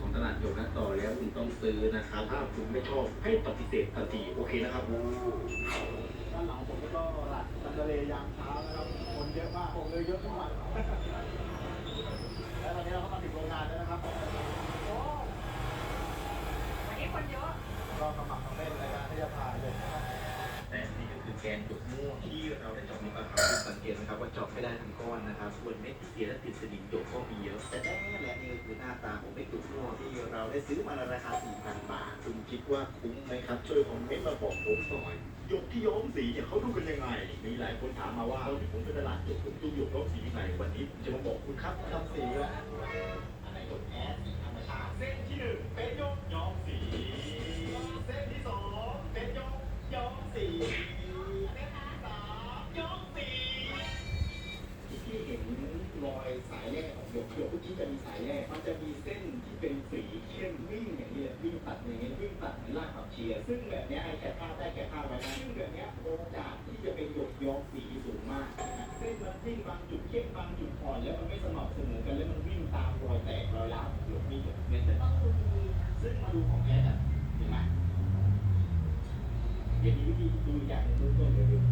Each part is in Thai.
ของตลาดโยนะต่อแล้วคุณต้องซื้อนะครับ ถ้าคุณไม่ชอบให้ปฏิเสธทันทีโอเคนะครับด้านหลังผมก็หลัดตะเลยางเช้านะครับ คนเยอะมากผมเลยเยอะทุกวันแล้วตอนนี้เราก็มาถึงโรงงานแล้วนะครับโอ้วันนี้คนเยอะก็กำลังทำเล่นรายการที่จะผ่านเลยแต่นี่ก็คือแกนจุดม่วงที่เราได้ เจาะลงไปครับคุณสังเกตนะครับว่าเจาะไม่ได้ทั้งก้อนนะครับ ส่วนเม็ดที่เสียและติดสนิมหยกก็มีเยอะ แต่แน่และนี่ก็คือหน้าตาของเม็ดตุ่ม่วที่เราได้ซื้อมาในราคา 4,000 บาท คุณคิดว่าคุ้มไหมครับ ช่วยคอมเมนต์มาบอกผมหน่อยหยกที่ย้อมสีเนี่ยเขาดูกันยังไง มีหลายคนถามมาว่าตอนที่ผมไปตลาดหยกผมดูหยกย้อมสีไหนวันนี้ผมจะมาบอกคุณครับทำสีแล้ว อยสายแร่ของหยกหยกทุกที่จะมีสายแร่มันจะมีเส้นที่เป็นสีเข้มวิ่งอย่างนี้เลยวิ่งตัดอย่างนี้วิ่งตัดเหมือนรากผักเชียร์ซึ่งแบบเนี้ยไอ้แกะภาพได้แกะภาพไว้นะซึ่งแบบเนี้ยโอกาสที่จะเป็นหยกย้อมสีสูงมากนะเส้นมันวิ่งบางจุดเข้มบางจุดอ่อนแล้วมันไม่สม่ำเสมอกันแล้วมันวิ่งตามรอยแตกรอยร้าวของหยกนี่หยกเม็ดเลยต้องดูดีๆนะซึ่งมาดูของแท้อะเห็นไหมเดี๋ยวมีวิธีดูอีกอย่างหนึงเบื้องต้นเดี๋ยว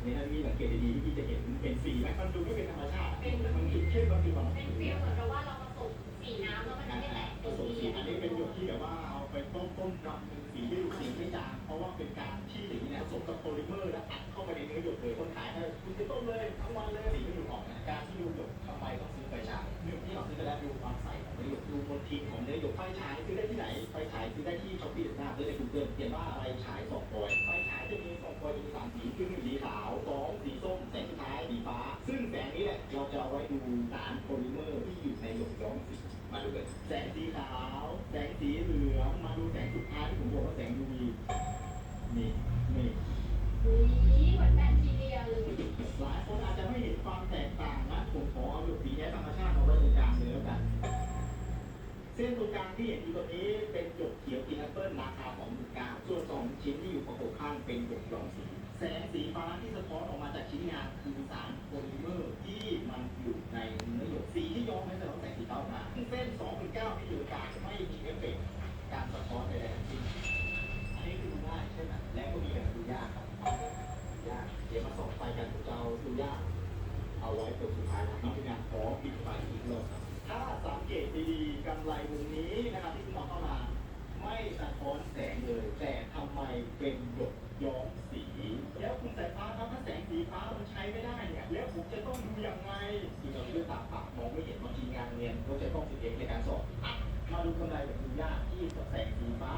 อะอันนี้ถ้าพี่สังเกตดีๆพี่จะเห็นเป็นสีไหมมันดูไม่เป็นธรรมชาติเป็นบางจุดเข้มบางจุดอ่อนเป็นฟีลเหมือนกับว่าเราผสมสีน้ำแล้วมันจะไม่แตกผสมสีอันนี้เป็นหยกที่แบบว่าเอาไปต้มต้มกับสีที่ดูสีไม่จางเพราะว่าเป็นการที่สีเนี่ยผสมกับโพลิเมอร์แล้วอัดเข้าไปในเนื้อหยกเลยคนขายให้คุณจะต้มเลยทั้งวันเลยสีไม่ดูออกนะการที่ดูหยกทำไมต้องซื้อไฟฉายหนึ่งที่เราซื้อไปแล้วดูความใสของเนื้อหยกดูมลทินของเนื้อหยกไฟฉายซื้อได้ที่ไหนไฟฉายซื้อได้ที่ช้อปปี้หน้าซื้อในกูเกิลเขียนว่าไฟฉายสองปอยไฟฉายจะมีสองปอยมีสามสีคือหนึ่งสี แสงสีขาว แสงสีเหลือง มาดูแสงสุดท้ายที่ผมบอกว่าแสง UV นี่นี่อุ้ยเหมือนแบคทีเรียเลยหลายคนอาจจะไม่เห็นความแตกต่างนะ ผมขอเอาหยกสีแท้ธรรมชาติเอาไว้ตรงกลางเลยแล้วกัน เส้นตรงกลางที่เห็นอยู่ตรงนี้เป็นหยกเขียวกินแอปเปิลราคา2.9ส่วนสองชิ้นที่อยู่ประกบข้างเป็นหยกย้อมสี แสงสีฟ้าที่สะท้อนออกมาจากชิ้นงานคือสารโพลิเมอร์าตเอาไว้ตัวสุดท้ายนะครับเป็นการขอปิดไฟอีกรอบครับถ้าสังเกตดีๆกำไรวงนี้นะครับที่คุณหมอเข้ามา ไม่สะท้อนแสงเลย แต่ทำไมเป็นหยดย้อมสีแล้วคุณสายฟ้าครับถ้าแสงสีฟ้ามันใช้ไม่ได้เนี่ยแล้วผมจะต้องดูยังไงคือเราด้วยตาปากมองไม่เห็นบางทีงานเรียนก็จะต้องสิเองในการสอบมาดูกำไรแบบคุณยากที่แสงสีฟ้า